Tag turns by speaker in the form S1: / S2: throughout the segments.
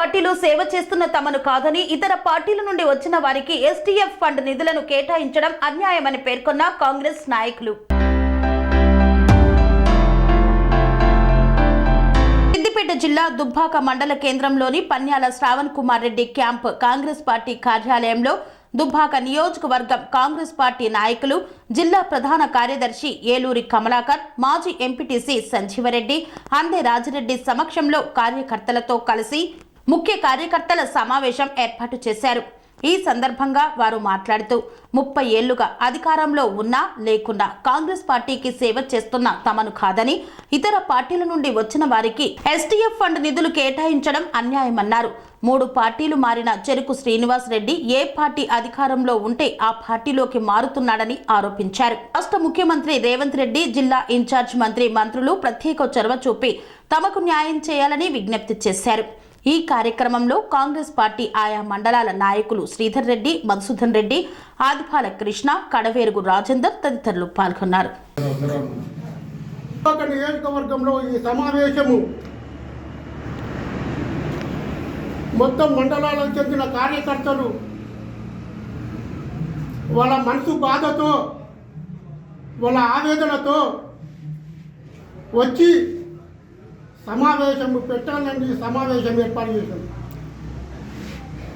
S1: పార్టీలు సేవ చేస్తున్న తమను కాదని ఇతర పార్టీల నుండి వచ్చిన వారికి ఎస్టీఎఫ్ ఫండ్ నిధులను కేటాయించడం అన్యాయమని పేర్కొన్న కాంగ్రెస్ నాయకులు. సిద్దిపేట జిల్లా దుబ్బాక మండల కేంద్రంలోని పన్యాల శ్రావణ్ కుమార్ రెడ్డి క్యాంప్ కాంగ్రెస్ పార్టీ కార్యాలయంలో దుబ్బాక నియోజకవర్గం కాంగ్రెస్ పార్టీ నాయకులు జిల్లా ప్రధాన కార్యదర్శి ఏలూరి కమలాకర్ మాజీ ఎంపీటీసీ సంజీవరెడ్డి అందే రాజిరెడ్డి సమక్షంలో కార్యకర్తలతో కలిసి ముఖ్య కార్యకర్తల సమావేశం ఏర్పాటు చేశారు. ఈ సందర్భంగా వారు మాట్లాడుతూ ముప్పై ఏళ్ళుగా అధికారంలో ఉన్నా లేకున్నా కాంగ్రెస్ పార్టీకి సేవ చేస్తున్న తమను కాదని ఇతర పార్టీల నుండి వచ్చిన వారికి ఎస్టీఎఫ్ ఫండ్ నిధులు కేటాయించడం అన్యాయమన్నారు. మూడు పార్టీలు మారిన చెరుకు శ్రీనివాస్ రెడ్డి ఏ పార్టీ అధికారంలో ఉంటే ఆ పార్టీలోకి మారుతున్నాడని ఆరోపించారు. రాష్ట్ర ముఖ్యమంత్రి రేవంత్ రెడ్డి జిల్లా ఇన్ఛార్జ్ మంత్రి మంత్రులు ప్రత్యేక చొరవ చూపి తమకు న్యాయం చేయాలని విజ్ఞప్తి చేశారు. ఈ కార్యక్రమంలో కాంగ్రెస్ పార్టీ ఆయా మండలాల నాయకులు శ్రీధర్ రెడ్డి మధుసూదన్ రెడ్డి ఆదిపాల కృష్ణ కడవేరుగు రాజేందర్ తదితరులు పాల్గొన్నారు.
S2: ఒక నియోజకవర్గంలో ఈ సమావేశము మొత్తం మండలాలకు చెందిన కార్యకర్తలు వాళ్ళ మనసు బాధతో వాళ్ళ ఆవేదనతో వచ్చి సమావేశం పెట్టాలని సమావేశం ఏర్పాటు చేశాం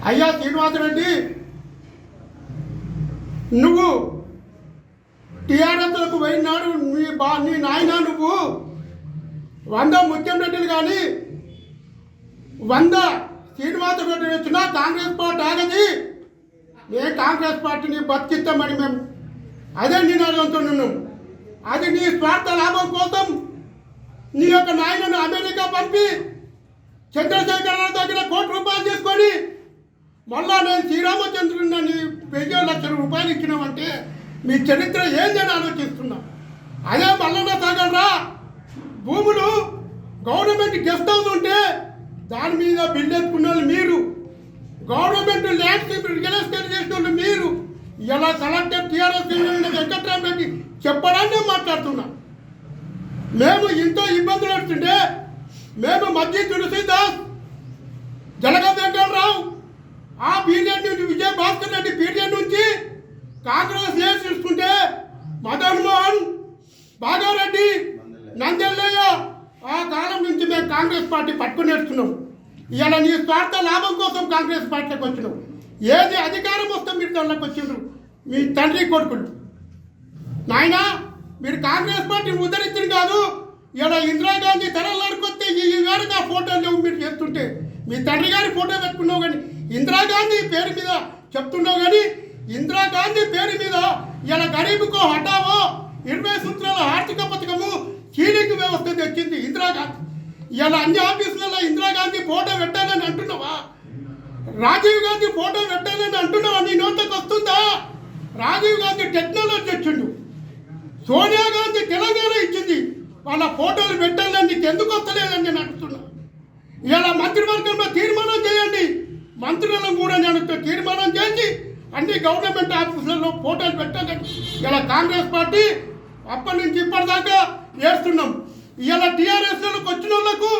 S2: అయ్యా శ్రీనివాసరెడ్డి నువ్వు టీఆర్ఎస్లకు పోయినాడు నీ బా నీ నాయన నువ్వు వంద ముఖ్యమంత్రులు కానీ వంద శ్రీనివాస రెడ్డి వచ్చినా కాంగ్రెస్ పార్టీ ఆగది. నేను కాంగ్రెస్ పార్టీని బతికిస్తామని మేము అదే నినాదంతో ఉన్నాం. అది నీ స్వార్థ లాభం కోసం నీ యొక్క నాయనను అమెరికా పంపి చంద్రశేఖరరావు దగ్గర కోటి రూపాయలు తీసుకొని మళ్ళా నేను శ్రీరామచంద్రుడిని నీ వెయ్యి లక్షల రూపాయలు ఇచ్చినామంటే మీ చరిత్ర ఏందని ఆలోచిస్తున్నా. అదే మల్లన్న సాగర్రా భూములు గవర్నమెంట్ గెస్ట్ హౌస్ ఉంటే దాని మీద బిల్లు ఎత్తుకున్న వాళ్ళు మీరు. గవర్నమెంట్ ల్యాండ్ రియల్ ఎస్టేట్ చేసిన వాళ్ళు మీరు. ఇలా కలెక్టర్ టీఆర్ఎస్ వెంకట్రామరెడ్డి చెప్పడాన్ని మాట్లాడుతున్నా. మేము ఎంతో ఇబ్బందులు వస్తుంటే మేము మధ్య తులసీదాస్ జలగ వెంకటరావు ఆ బీజేపీ నుంచి విజయ భాస్కర్ రెడ్డి పీరియడ్ నుంచి కాంగ్రెస్ చేస్తుంటే మదన్ మోహన్ భాగవరెడ్డి నందెల్లయ్య ఆ కాలం నుంచి మేము కాంగ్రెస్ పార్టీ పట్టుకుని నేర్చుకున్నాం. నీ స్వార్థ లాభం కోసం కాంగ్రెస్ పార్టీకి వచ్చినాం ఏది అధికారం వస్తే మీరు దానిలోకి వచ్చిండ్రు. మీ తండ్రి కొడుకులు. నాయనా మీరు కాంగ్రెస్ పార్టీని ఉద్ధరించింది కాదు. ఇలా ఇందిరాగాంధీ తెరలాడుకొస్తే ఈ వేరు ఆ ఫోటోలు లేవు మీరు చేస్తుంటే మీ తండ్రి గారి ఫోటో పెట్టుకున్నావు కానీ ఇందిరాగాంధీ పేరు మీద చెప్తున్నావు కానీ ఇందిరాగాంధీ పేరు మీద ఇలా గరీబుకో హఠావో ఇరవై సూత్రాల ఆర్థిక పథకము చీలిక వ్యవస్థ తెచ్చింది ఇందిరాగాంధీ ఇలా అన్ని ఆఫీసులలో ఇందిరాగాంధీ ఫోటో పెట్టాలని అంటున్నావా? రాజీవ్ గాంధీ ఫోటో పెట్టాలని అంటున్నావా? నీ నోట్లోకి వస్తుందా రాజీవ్ గాంధీ టెక్నాలజీ వచ్చిండు. సోనియా గాంధీ తెలంగాణ ఇచ్చింది. వాళ్ళ ఫోటోలు పెట్టాలని నీకు ఎందుకు వస్తలేదని నేను అడుగుతున్నా. ఇలా మంత్రివర్గంలో తీర్మానం చేయండి. మంత్రులను కూడా నేను తీర్మానం చేసి అన్ని గవర్నమెంట్ ఆఫీసులలో ఫోటోలు పెట్టండి. ఇలా కాంగ్రెస్ పార్టీ అప్పటి నుంచి ఇప్పటిదాకా చేస్తున్నాం. ఇలా టీఆర్ఎస్లోకి వచ్చిన వాళ్ళకు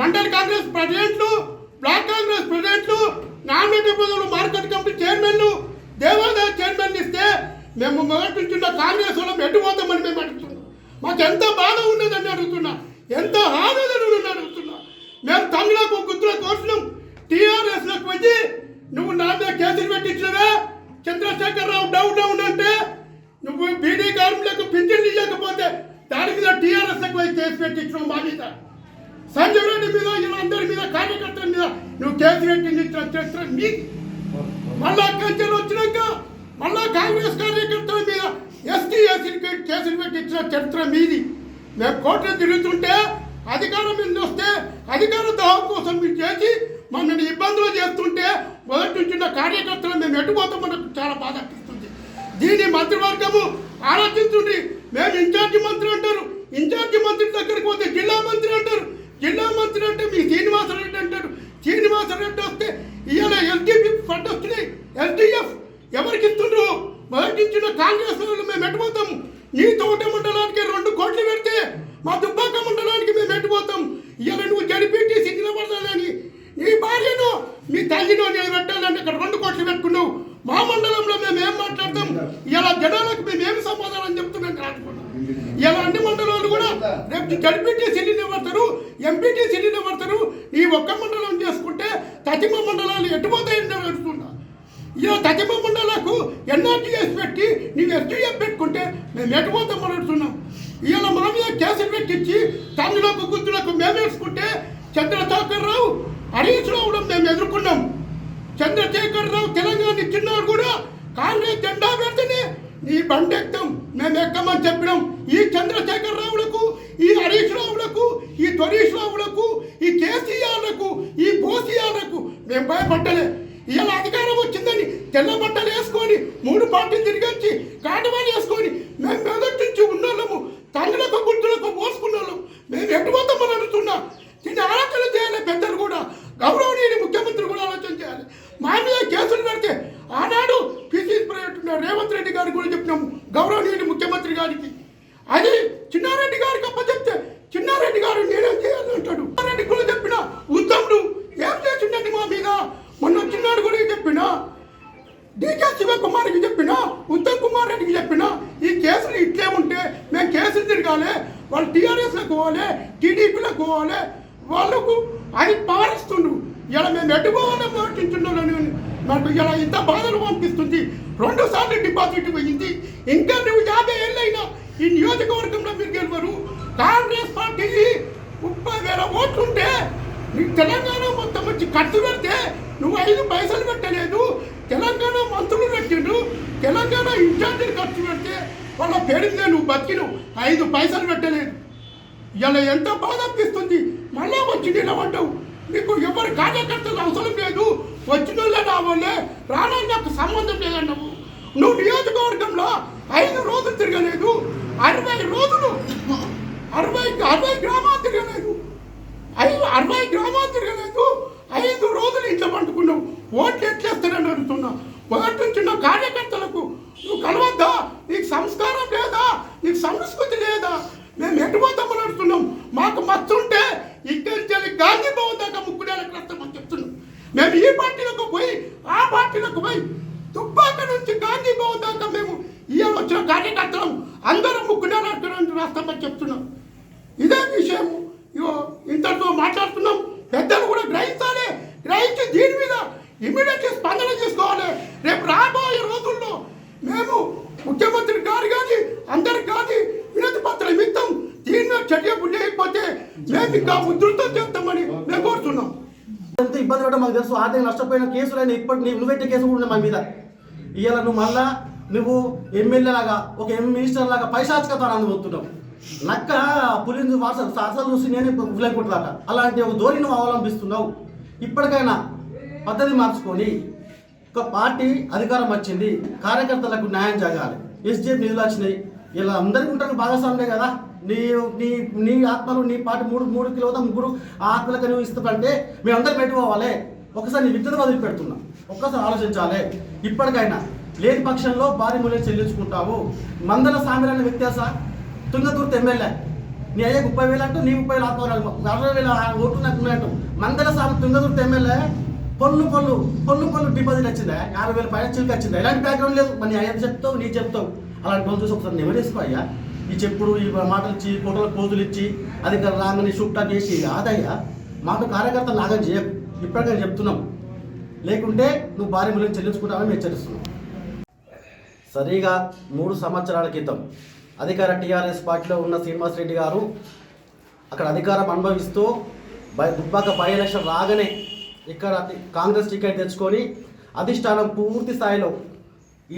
S2: మండల కాంగ్రెస్ ప్రెసిడెంట్లు బ్లాక్ కాంగ్రెస్ ప్రెసిడెంట్లు నామినేటెడ్ ప్రజలు మార్కెట్ కమిటీ చైర్మన్లు దేవాదాయ చైర్మన్ ఇస్తే మేము మొదటించున్న కాంగ్రెస్ వాళ్ళం ఎటు పోతామని మేము అడుగుతున్నాం. మాకు ఎంత బాధ ఉన్నదని అడుగుతున్నా. ఎంత ఆవేదన ఉన్నదని అడుగుతున్నా. మేము తమిళకు గుర్తులో కోసినాం టీఆర్ఎస్లోకి వచ్చి నువ్వు నా మీద కేసులు పెట్టించినవే. చంద్రశేఖరరావు డౌన్ డౌన్ అంటే నువ్వు బీడీ కార్మికులకు పింఛన్ ఇవ్వకపోతే దాని మీద టీఆర్ఎస్లకు పోయి కేసు పెట్టించినావు మా మీద. సంజయ్ రెడ్డి మీద వీళ్ళందరి మీద కార్యకర్తల మీద నువ్వు కేసు పెట్టించిన చరిత్ర నీ మళ్ళా కంచెలు వచ్చినాక మళ్ళా కాంగ్రెస్ కార్యకర్తల మీద ఎస్టీ ఎస్సీకి కేసులు పెట్టించిన చరిత్ర మీది. మేము కోర్టులో తిరుగుతుంటే అధికారం మీద వస్తే అధికార దాహం కోసం మీరు చేసి మమ్మల్ని ఇబ్బందులు చేస్తుంటే మొదటి నుంచి ఉన్న కార్యకర్తలు మేము ఎటుపోతాం మనకు చాలా బాధ అనిపిస్తుంది. దీన్ని మంత్రివర్గము ఆలోచించుండి మేము ఇన్ఛార్జి మంత్రి అంటారు. ఇన్ఛార్జి మంత్రి దగ్గరికి పోతే జిల్లా మంత్రి అంటారు. జిల్లా మంత్రి అంటే మీ శ్రీనివాసరెడ్డి అంటారు. శ్రీనివాసరెడ్డి వస్తే ఇవాళ ఎల్టీపీ ఫండ్ వస్తున్నాయి ఎల్టీఎఫ్ ఎవరికి ఇస్తుండ్రు? మొదటి ఇచ్చిన కాంగ్రెస్ మేము ఎట్టుపోతాం? నీ తోట మండలానికి రెండు కోట్లు పెడితే మా దుబ్బాక మండలానికి మేము ఎట్టుపోతాం? ఇలా నువ్వు జడిపెట్టి సిగ్గుపడతానని నీ భార్యను మీ తల్లిను నిలబెట్టాలని ఇక్కడ రెండు కోట్లు పెట్టుకున్నావు. మా మండలంలో మేము ఏం మాట్లాడతాం? ఇలా జనాలకు మేము ఏం సమాధానం చెప్తున్నాం రానుకున్నాం ఇలా అన్ని మండలాలు కూడా రేపు జడిపిటి సిటీని పడతారు ఎంపీటీ సిటీని పడతారు నీ ఒక్క మండలం చేసుకుంటే తదిమ మండలాలు ఎటుపోతాయని అడుగుతున్నా. ఇలా తతిమ మండలకు ఎన్ఆర్టీఎస్ పెట్టి నీవు ఎస్టీఎఫ్ పెట్టుకుంటే మేము ఎటుపోతాం మాట్లాడుతున్నాం ఇలా మన మీద కేసులు పెట్టించి తమిళకు గుర్తులకు మేము వేసుకుంటే చంద్రశేఖర్ రావు హరీష్ రావు మేము ఎదుర్కొన్నాం. చంద్రశేఖర్ రావు తెలంగాణ ఇచ్చినారు కూడా కాంగ్రెస్ జెండా పెడితేనే ఈ బండి ఎక్కాం మేము ఎక్కమని చెప్పినాం. ఈ చంద్రశేఖర్ రావులకు ఈ హరీష్ రావులకు ఈ త్వరీష్ రావులకు ఈ కేసీఆర్లకు ఈ బోసీఆర్లకు మేము భయపడ్డలేదు ఇలా అధికారం వచ్చిందని తెల్ల బట్టలు వేసుకొని మూడు పార్టీలు తిరిగొచ్చి కాటవాలు వేసుకొని మేము మెదటించి ఉన్నోళ్ళము తండ్రులకు గుర్తులకు పోసుకున్నాము మేము ఎటు పోతామని అడుగుతున్నా దీన్ని ఆలోచన చేయాలి పెద్దలు కూడా గౌరవనీయుని ముఖ్యమంత్రి కూడా ఆలోచన చేయాలి మా మీద కేసులు పెడితే ఆనాడు పిసిసి ప్రెసిడెంట్ రేవంత్ రెడ్డి గారికి కూడా చెప్పినాము గౌరవనీయుని ముఖ్యమంత్రి గారికి అది చిన్నారెడ్డి గారికి అప్పచెప్తే చిన్నారెడ్డి గారు నేనేం చేయాలి అంటాడు చిన్నారెడ్డి కూడా చెప్పిన ఉత్తముడు ఏం చేసిండండి మా మీద మొన్న చిన్నాడు కూడా చెప్పిన డీకే శివకుమార్కి చెప్పిన ఉత్తమ్ కుమార్ రెడ్డికి చెప్పిన ఈ కేసులు ఇట్లే ఉంటే మేము కేసులు తిరగాలి వాళ్ళు టీఆర్ఎస్లకు పోవాలి టీడీపీలకు పోవాలి వాళ్ళకు అది పారిస్తుండ్రు ఇలా మేము ఎటుకోవాలని ప్రవర్తించున్నాను నాకు ఇలా ఇంత బాధలు పంపిస్తుంది. రెండు సార్లు డిపాజిట్ పోయింది. ఇంకా నువ్వు యాభై ఏళ్ళైనా ఈ నియోజకవర్గంలో మీరు గెలవరు. కాంగ్రెస్ పార్టీ ముప్పై వేల ఓట్లుంటే నీకు తెలంగాణ మొత్తం వచ్చి ఖర్చు పెడితే నువ్వు ఐదు పైసలు పెట్టలేదు. తెలంగాణ మంత్రులు తెలంగాణ ఇన్ఛార్జీలు ఖర్చు పెడితే వాళ్ళ పేరుందే నువ్వు బతికిను. ఐదు పైసలు పెట్టలేదు. ఇలా ఎంత బాధ అనిపిస్తుంది. మళ్ళా వచ్చి నిలబడ్డావు. నీకు ఎవరి కార్యకర్తలు అవసరం లేదు. వచ్చిన వాళ్ళే రావాలే రానని నాకు సంబంధం లేదన్నావు. నువ్వు నియోజకవర్గంలో ఐదు రోజులు తిరగలేదు. అరవై రోజులు అరవై అరవై గ్రామాలు తిరగలేదు. ఐదు అరవై గ్రామాలు తిరగలేదు. ఐదు రోజులు ఇంట్లో పండుకున్నావు. ఓట్లు ఎట్లేస్తానని అడుగుతున్నా. మొదటి కార్యకర్తలకు నువ్వు కలవద్దా? నీకు సంస్థ లేదా నీకు సంస్కృతి లేదా మేము ఎటుపోతామని అడుగుతున్నాం మాకు మత్తుంటే ఇక్కడి నుంచి గాంధీ భవన్ దాకా ముక్కునేలకు వస్తామని చెప్తున్నాం మేము ఈ పార్టీలకు పోయి ఆ పార్టీలకు పోయి తుపాక నుంచి గాంధీ భవన్ దాకా మేము ఇవాళ వచ్చిన కార్యకర్తలం అందరం ముక్కునేలకు రాస్తామని చెప్తున్నాం ఇదే విషయం ఇగో ఇంతటితో మాట్లాడుతున్నాం పెద్దలు కూడా గ్రహించాలి గ్రహించి దీని మీద ఇమీడియట్ స్పందన చేసుకోవాలి రేపు రాబోయే రోజుల్లో మేము ముఖ్యమంత్రి గారు కానీ అందరికి కానీ వినతి పత్రం ఇస్తాం దీని మీద చర్య బుద్ధి అయిపోతే మేము ఇంకా ముద్రతో చేస్తామని మేము కోరుతున్నాం.
S3: ఎంత ఇబ్బంది పడడం మాకు తెలుసు. ఆర్థిక నష్టపోయిన కేసులైనా ఇప్పటి నువ్వు పెట్టే కేసు కూడా మా మీద. ఇవాళ నువ్వు మళ్ళా నువ్వు ఎమ్మెల్యే లాగా ఒక ఎం మినిస్టర్ లాగా పైశాచికత అందుతున్నావు లక్క పులిని వాసన సాసలు చూసి నేనే విలకుంటుందట అలాంటి ఒక ధోరణి నువ్వు అవలంబిస్తున్నావు. ఇప్పటికైనా పద్ధతి మార్చుకొని ఒక పార్టీ అధికారం వచ్చింది. కార్యకర్తలకు న్యాయం జరగాలి. ఎస్డిఎఫ్ నిధులు వచ్చినాయి. ఇలా అందరికీ ఉంటారు భాగస్వామ్యే కదా. నీ నీ నీ ఆత్మలు నీ పాటు మూడు మూడు కిలోత ముగ్గురు ఆత్మలకు నువ్వు ఇస్తుంటే మేమందరం పెట్టుకోవాలి ఒకసారి నీ విద్యను వదిలి పెడుతున్నా ఒక్కసారి ఆలోచించాలి. ఇప్పటికైనా లేని పక్షంలో భారీ మూల్యం చెల్లించుకుంటావు. మందల సామిర వ్యత్యాస తుంగతుర్తి ఎమ్మెల్యే. నీ అయ్యే ముప్పై వేలు అంటూ నీ ముప్పై వేలు ఆత్మరాలు అరవై వేల ఓట్లు నాకు ఉన్నాయంటూ మందల సామి తుంగతుర్తి ఎమ్మెల్యే పొల్లు పళ్ళు పన్ను పళ్ళు డిపాజిట్ వచ్చిందా? యాభై వేల పైన చిల్కి వచ్చిందా? ఎలాంటి బ్యాక్గ్రౌండ్ లేదు. మరి నీ అయ్యా చెప్తావు నీ చెప్తావు. అలాంటి వాళ్ళు చూసి ఒకసారి నెవరేసుకో అయ్యా. ఈ చెప్పుడు ఈ మాటలు ఇచ్చి ఫోటోల కోతులు ఇచ్చి అది రాగానే షూట్ చేసి ఆదయ్య మాకు కార్యకర్తలు లాగని చేయ ఇప్పటికైనా చెప్తున్నాం. లేకుంటే నువ్వు భారీ మూల్యం చెల్లించుకుంటావని హెచ్చరిస్తున్నాం. సరిగా మూడు సంవత్సరాల క్రితం అధికార టీఆర్ఎస్ పార్టీలో ఉన్న శ్రీనివాస్ రెడ్డి గారు అక్కడ అధికారం అనుభవిస్తూ బై దుబ్బాక బై ఎలక్షన్ రాగానే ఇక్కడ కాంగ్రెస్ టికెట్ తెచ్చుకొని అధిష్టానం పూర్తి స్థాయిలో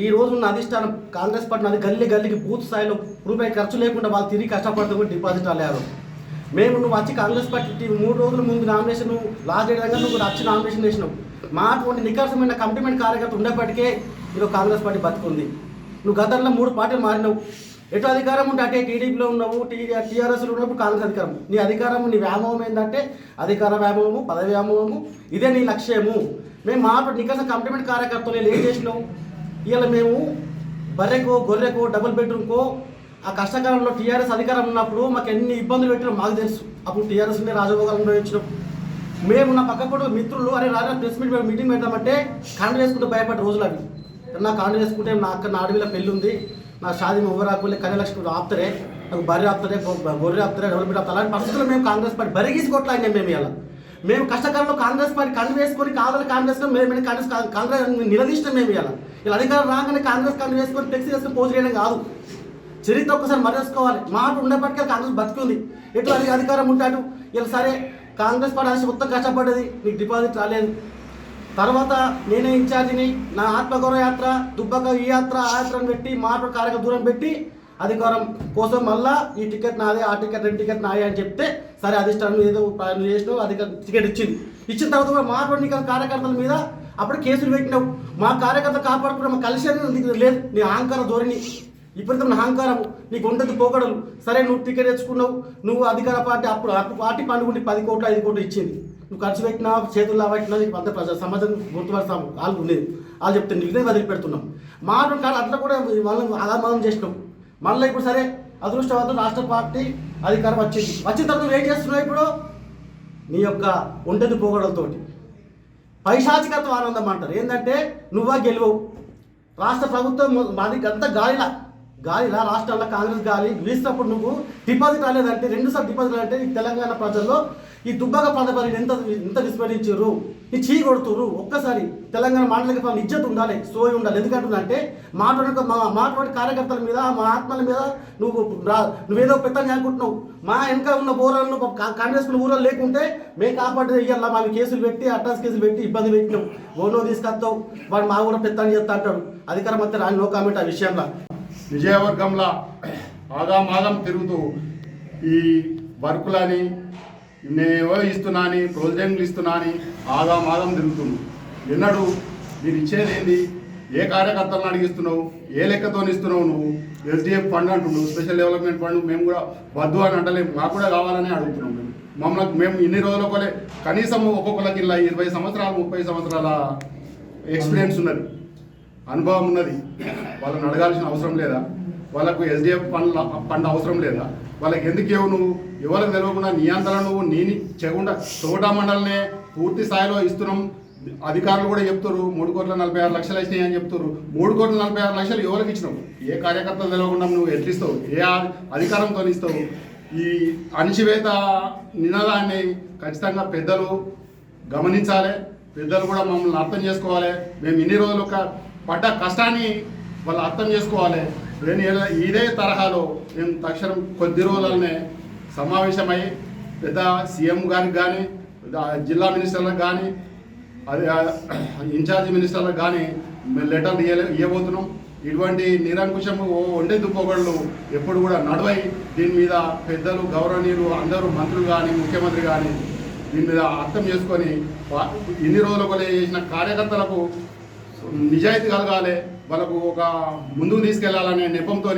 S3: ఈ రోజు ఉన్న అధిష్టానం కాంగ్రెస్ పార్టీ అది గల్లి గల్లికి బూత్ స్థాయిలో రూపాయి ఖర్చు లేకుండా వాళ్ళు తిరిగి కష్టపడుతూ కూడా డిపాజిట్ అయ్యారు మేము నువ్వు వచ్చి కాంగ్రెస్ పార్టీ మూడు రోజుల ముందు నామినేషన్ లాస్ట్ డేట్ దగ్గర నువ్వు వచ్చి నామినేషన్ చేసినావు మా అటువంటి నికరసమైన కమిటీమెంట్ కార్యకర్త ఉండేప్పటికే ఈరోజు కాంగ్రెస్ పార్టీ బతుకుంది. నువ్వు గతంలో మూడు పార్టీలు మారినావు. ఎటు అధికారం ఉంటే అటే టీడీపీలో ఉన్నావు టీ టీఆర్ఎస్లో ఉన్నప్పుడు కాంగ్రెస్ అధికారం. నీ అధికారం నీ వ్యామోహం ఏంటంటే అధికార వ్యామోహము పదవి వ్యామోహము. ఇదే నీ లక్ష్యము. మేము మా నికర్స కమిటీమెంట్ కార్యకర్తలు ఏం చేసినావు ఇవాళ మేము బర్రెకో గొర్రెకో డబుల్ బెడ్రూమ్కో ఆ కష్టకాలంలో టీఆర్ఎస్ అధికారం ఉన్నప్పుడు మాకు ఎన్ని ఇబ్బందులు పెట్టినా మాకు తెలుసు. అప్పుడు టీఆర్ఎస్ ఉండే రాజభోగాలు నిర్వహించినాం మేము నా పక్క కూడా మిత్రులు అరే రాజా ప్రెస్ మీట్ మీటింగ్ పెడతామంటే కాండ వేసుకుంటే భయపడ్డ రోజులు అవి. నా కాండ వేసుకుంటే నా అక్క నా అడవిలో పెళ్ళి ఉంది నా షాది మొవ్వరాకులే కన్యలక్ష్మి ఆపుతారే. నాకు బర్రె ఆపుతారే గొర్రె ఆపుతారే డెవలప్మెంట్ ఆపుతారు. అలాంటి పరిస్థితుల్లో మేము కాంగ్రెస్ పార్టీ బరిగీసి కొట్లాడినాం మేము ఇలా మేము కష్టకాలంలో కాంగ్రెస్ పార్టీ కండు వేసుకొని కావాలి కాంగ్రెస్ మేము కాంగ్రెస్ కాంగ్రెస్ నిలదీసినాం మేము ఇలా ఇలా అధికారం రాగానే కాంగ్రెస్ కండు వేసుకొని ఫ్లెక్సీ వేసుకొని పోజు చేయడం కాదు. చరిత్ర ఒక్కసారి మరేసుకోవాలి మాట ఉండేప్పటికే కాంగ్రెస్ బతుకుంది. ఎట్లా అది అధికారం ఉంటాడు ఇలా సరే కాంగ్రెస్ పార్టీ మొత్తం కష్టపడ్డది. నీకు డిపాజిట్ రాలేదు. తర్వాత నేనే ఇన్ఛార్జిని నా ఆత్మగౌరవ యాత్ర దుబ్బక ఈ యాత్ర ఆ యాత్రను పెట్టి మాట కార్యక దూరం పెట్టి అధికారం కోసం మళ్ళా ఈ టికెట్ నాదే ఆ టికెట్ రెండు టికెట్ నాదే అని చెప్తే సరే అధిష్టానం ఏదో ప్రయత్నం చేసినావు అధికారం టికెట్ ఇచ్చింది. ఇచ్చిన తర్వాత కూడా మాట్లాడిన కార్యకర్తల మీద అప్పుడు కేసులు పెట్టినావు. మా కార్యకర్త కాపాడుకున్న మా కలిసి నీకు లేదు. నీ అహంకార ధోరణి విపరీతమైన అహంకారం నీకు ఉండదు పోకడలు. సరే నువ్వు టికెట్ తెచ్చుకున్నావు. నువ్వు అధికార పార్టీ అప్పుడు అప్పుడు పార్టీ పండుగ పది కోట్లు ఐదు కోట్లు ఇచ్చింది. నువ్వు ఖర్చు పెట్టినా చేతుల్లో పెట్టినా నీకు అంత ప్రజా సమాజం గుర్తుపడతాము. వాళ్ళు ఉండేది. వాళ్ళు చెప్తే నీకునే వదిలిపెడుతున్నాం. మాట కాదు అట్లా కూడా వాళ్ళని అగామానం చేసినాం. మళ్ళీ ఇప్పుడు సరే అదృష్టవంతం రాష్ట్ర పార్టీ అధికారం వచ్చింది. వచ్చిన తర్వాత నువ్వు ఏం చేస్తున్నావు ఇప్పుడు? నీ యొక్క ఒంటరి పోగడలతోటి పైశాచికత్వ ఆనందం అంటారు ఏంటంటే నువ్వా గెలువు రాష్ట్ర ప్రభుత్వం మాది అంతా గాలిలా. గాలిలా రాష్ట్రాల్లో కాంగ్రెస్ గాలి వీసినప్పుడు నువ్వు డిపాజిట్ రాలేదంటే రెండు సార్లు డిపాజిట్ అంటే ఈ తెలంగాణ ప్రజల్లో ఈ దుబ్బాక ప్రాంతపల్లిని ఎంత ఎంత విస్మరించారు? ఈ చీ కొడుతురు ఒక్కసారి తెలంగాణ మాటలకి వాళ్ళ ఇజ్జత్ ఉండాలి సోయి ఉండాలి. ఎందుకంటుందంటే మాట్లాడ మా మాట్లాడే కార్యకర్తల మీద మా ఆత్మల మీద నువ్వు రా- నువ్వేదో పెత్తని అనుకుంటున్నావు. మా వెనక ఉన్న ఊరాలను కాంగ్రెస్ ఉన్న ఊరాలు లేకుంటే మేము కాపాడే ఇయ్యాల? మా కేసులు పెట్టి అటాస్ కేసులు పెట్టి ఇబ్బంది పెట్టినావు ఓనో తీసుకొస్తావు. వాడు మా కూడా పెత్తని చేస్తా అంటాడు. అధికారం అంతా రాని నో కామెంట్ ఆ విషయంలో.
S4: విజయవర్గంలో ఆగామాగం తిరుగుతూ ఈ వర్కులని నేనేవో ఇస్తున్నా అని ప్రొజెక్టులు ఇస్తున్నా అని ఆగామాగం తిరుగుతుంది. ఎన్నడు మీరు ఇచ్చేది ఏంది? ఏ కార్యకర్తలను అడిగిస్తున్నావు? ఏ లెక్కతో ఇస్తున్నావు నువ్వు? ఎస్డిఎఫ్ ఫండ్ అంటున్నావు స్పెషల్ డెవలప్మెంట్ ఫండ్ మేము కూడా వద్దు అని అంటలేము మాకు కూడా కావాలని అడుగుతున్నాం మేము. మమ్మల్ని మేము ఇన్ని రోజుల కొలే కనీసం ఒక్కొక్కరికి ఇలా ఇరవై సంవత్సరాలు ముప్పై సంవత్సరాల ఎక్స్పీరియన్స్ ఉన్నది. అనుభవం ఉన్నది. వాళ్ళని అడగాల్సిన అవసరం లేదా? వాళ్ళకు ఎస్డిఎఫ్ ఫండ్ ఫండ్ అవసరం లేదా? వాళ్ళకి ఎందుకు నువ్వు? ఎవరికి తెలియకుండా నీ నువ్వు నేను చేయకుండా చోటా మండలనే పూర్తి స్థాయిలో ఇస్తున్నాం. అధికారులు కూడా చెప్తారు మూడు కోట్ల నలభై ఆరు లక్షలు వచ్చినాయి అని చెప్తారు మూడు కోట్ల నలభై ఆరు లక్షలు ఎవరికి ఇచ్చినావు? ఏ కార్యకర్తలు తెలియకుండా నువ్వు ఎట్లిస్తావు ఏ అధికారంతో ఇస్తావు? ఈ అణిచివేత నినాదాన్ని ఖచ్చితంగా పెద్దలు గమనించాలి. పెద్దలు కూడా మమ్మల్ని అర్థం చేసుకోవాలి. మేము ఇన్ని రోజులు ఒక పడ్డ కష్టాన్ని వాళ్ళు అర్థం చేసుకోవాలి. నేను ఇదే తరహాలో మేము తక్షణం కొద్ది రోజులనే సమావేశమై పెద్ద సీఎం గారికి కానీ జిల్లా మినిస్టర్లకు కానీ అది ఇన్ఛార్జ్ మినిస్టర్లకు కానీ మేము లెటర్లు ఇవ్వబోతున్నాం ఇటువంటి నిరంకుశము ఓ దుప్పగళ్ళు ఎప్పుడు కూడా నడవై దీని మీద పెద్దలు గౌరవనీయులు అందరూ మంత్రులు కానీ ముఖ్యమంత్రి కానీ దీని మీద అర్థం చేసుకొని ఇన్ని రోజులు కొలే చేసిన కార్యకర్తలకు నిజాయితీ కలగాలి వాళ్ళకు ఒక ముందుకు తీసుకెళ్ళాలనే నెపంతో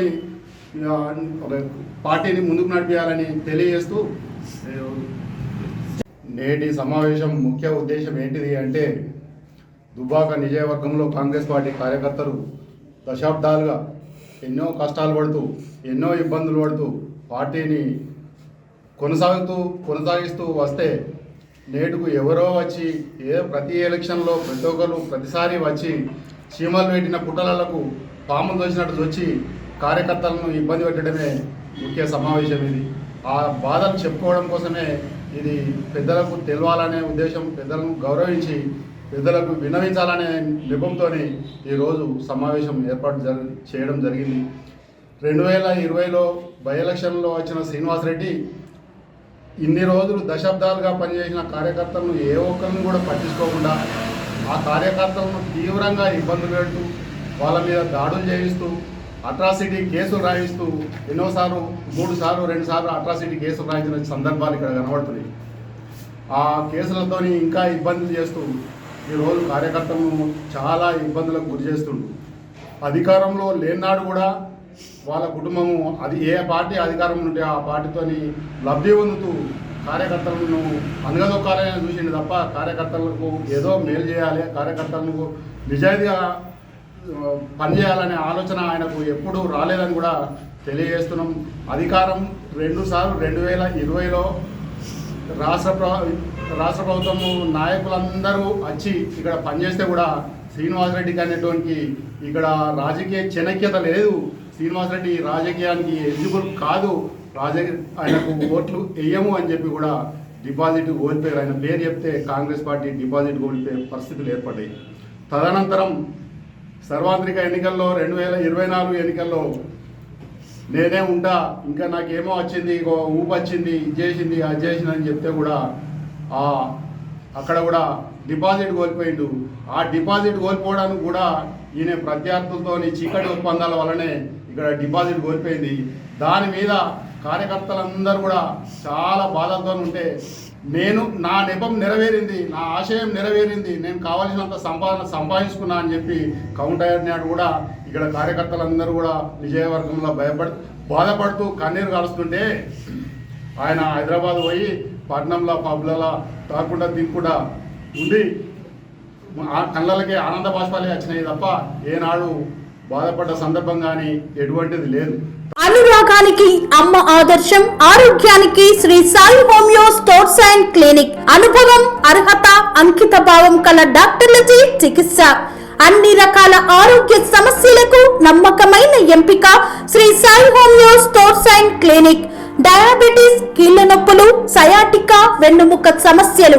S4: ఒక పార్టీని ముందుకు నడిపించాలని తెలియజేస్తూ నేటి సమావేశం ముఖ్య ఉద్దేశం ఏంటిది అంటే దుబాక నిజయవర్గంలో కాంగ్రెస్ పార్టీ కార్యకర్తలు దశాబ్దాలుగా ఎన్నో కష్టాలు పడుతూ ఎన్నో ఇబ్బందులు పడుతూ పార్టీని కొనసాగుతూ కొనసాగిస్తూ వస్తే నేటుకు ఎవరో వచ్చి ఏ ప్రతి ఎలక్షన్లో ప్రతి ఒక్కరు ప్రతిసారి వచ్చి చీమలు పెట్టిన పుట్టలకు పాములు దోచినట్టు వచ్చి కార్యకర్తలను ఇబ్బంది పెట్టడమే ముఖ్య సమావేశం ఇది. ఆ బాధలు చెప్పుకోవడం కోసమే ఇది పెద్దలకు తెలవాలనే ఉద్దేశం పెద్దలను గౌరవించి పెద్దలకు వినవించాలనే నెపంతో ఈరోజు సమావేశం ఏర్పాటు జరి చేయడం జరిగింది. రెండు వేల ఇరవైలో బై ఎలక్షన్లో వచ్చిన శ్రీనివాసరెడ్డి ఇన్ని రోజులు దశాబ్దాలుగా పనిచేసిన కార్యకర్తలను ఏ ఒక్కరిని కూడా పట్టించుకోకుండా ఆ కార్యకర్తలను తీవ్రంగా ఇబ్బందులు పెడుతూ వాళ్ళ మీద దాడులు చేయిస్తూ అట్రాసిటీ కేసులు రాయిస్తూ ఎన్నోసార్లు మూడు సార్లు రెండు సార్లు అట్రాసిటీ కేసులు రాయించిన సందర్భాలు ఇక్కడ కనబడుతున్నాయి. ఆ కేసులతోని ఇంకా ఇబ్బందులు చేస్తూ ఈరోజు కార్యకర్తలను చాలా ఇబ్బందులకు గురి చేస్తుండు అధికారంలో లేనాడు కూడా వాళ్ళ కుటుంబము అది ఏ పార్టీ అధికారం ఉంటే ఆ పార్టీతోని లబ్ధి పొందుతూ కార్యకర్తలను అనగదొక్కాలని చూసిండు తప్ప కార్యకర్తలకు ఏదో మేలు చేయాలి కార్యకర్తలకు నిజాయితీగా పనిచేయాలనే ఆలోచన ఆయనకు ఎప్పుడూ రాలేదని కూడా తెలియజేస్తున్నాం. అధికారం రెండు సార్లు రెండు వేల ఇరవైలో రాష్ట్ర ప్ర- రాష్ట్ర ప్రభుత్వము నాయకులందరూ వచ్చి ఇక్కడ పనిచేస్తే కూడా శ్రీనివాసరెడ్డికి అనేటువంటి ఇక్కడ రాజకీయ చనక్యత లేదు. శ్రీనివాసరెడ్డి రాజకీయానికి ఎలిజిబుల్ కాదు? రాజకీయ ఆయనకు ఓట్లు వేయము అని చెప్పి కూడా డిపాజిట్ కోల్పోయారు. ఆయన పేరు చెప్తే కాంగ్రెస్ పార్టీ డిపాజిట్ కోల్పోయే పరిస్థితులు ఏర్పడ్డాయి. తదనంతరం సర్వాంత్రిక ఎన్నికల్లో రెండు వేల ఇరవై నాలుగు ఎన్నికల్లో నేనే ఉంటా ఇంకా నాకేమో వచ్చింది ఊపు వచ్చింది ఇది చేసింది అది చేసింది అని చెప్తే కూడా అక్కడ కూడా డిపాజిట్ కోల్పోయిండు. ఆ డిపాజిట్ కోల్పోవడానికి కూడా ఈయన ప్రత్యర్థులతో చీకటి ఒప్పందాల వల్లనే ఇక్కడ డిపాజిట్ కోల్పోయింది. దాని మీద కార్యకర్తలందరూ కూడా చాలా బాధలతో ఉంటే నేను నా నెపం నెరవేరింది నా ఆశయం నెరవేరింది నేను కావాల్సినంత సంపాదన సంపాదించుకున్నా అని చెప్పి కౌంటర్ నాడు కూడా ఇక్కడ కార్యకర్తలందరూ కూడా విజయవర్గంలో భయపడు బాధపడుతూ కన్నీరు కాలుస్తుంటే ఆయన హైదరాబాద్ పోయి పట్నంలో పబ్లలో తాకుండా తినకుండా ఉండి ఆ కళ్ళకి ఆనంద బాష్పాలే వచ్చినాయి తప్ప ఏనాడు బాధపడ్డ సందర్భం కానీ ఎటువంటిది లేదు.
S1: అనురాగానికి అమ్మ ఆదర్శం ఆరోగ్యానికి Shri Sai homeo stores and clinic. అనుభవం అర్హత అంకిత భావం కల డాక్టర్లచే చికిత్స. అన్ని రకాల ఆరోగ్య సమస్యలకు నమ్మకమైన ఎంపిక Shri Sai homeo stores and clinic. Diabetes కీళ్ళ నొప్పులు సయాటికా వెన్నుముక సమస్యలు